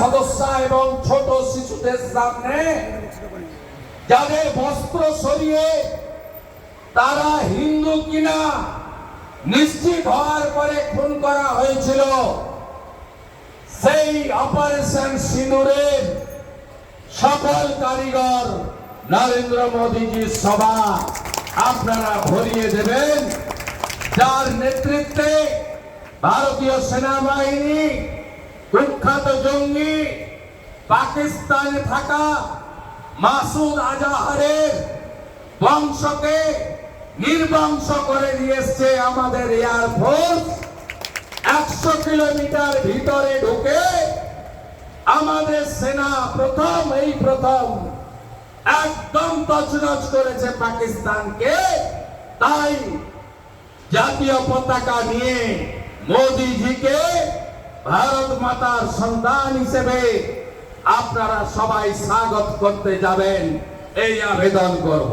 সদস্য এবং ছোট শিশুদের সামনে যাদের বস্ত্র সরিয়ে তারা হিন্দু কিনা নিশ্চিত হওয়ার পরে খুন করা হয়েছিল। সেই অপারেশন সিঁদুরের সকল কারিগর নরেন্দ্র মোদীজির সভা আপনারা ভরিয়ে দেবেন। যার নেতৃত্বে ভারতীয় সেনাবাহিনী কুখ্যাত জঙ্গি, পাকিস্তানে থাকা মাসুদ আজাহারের বংশকে নির্বংশ করে দিয়ে এসছে আমাদের এয়ারফোর্স একশো কিলোমিটার ভিতরে ঢুকে আমাদের সেনা প্রথম, এই প্রথম একদম তছনছ করেছে পাকিস্তানকে। তাই জাতীয় পতাকা নিয়ে মোদিজিকে ভারত মাতার সন্তান হিসেবে আপনারা সবাই স্বাগত করতে যাবেন। এই আবেদন করব।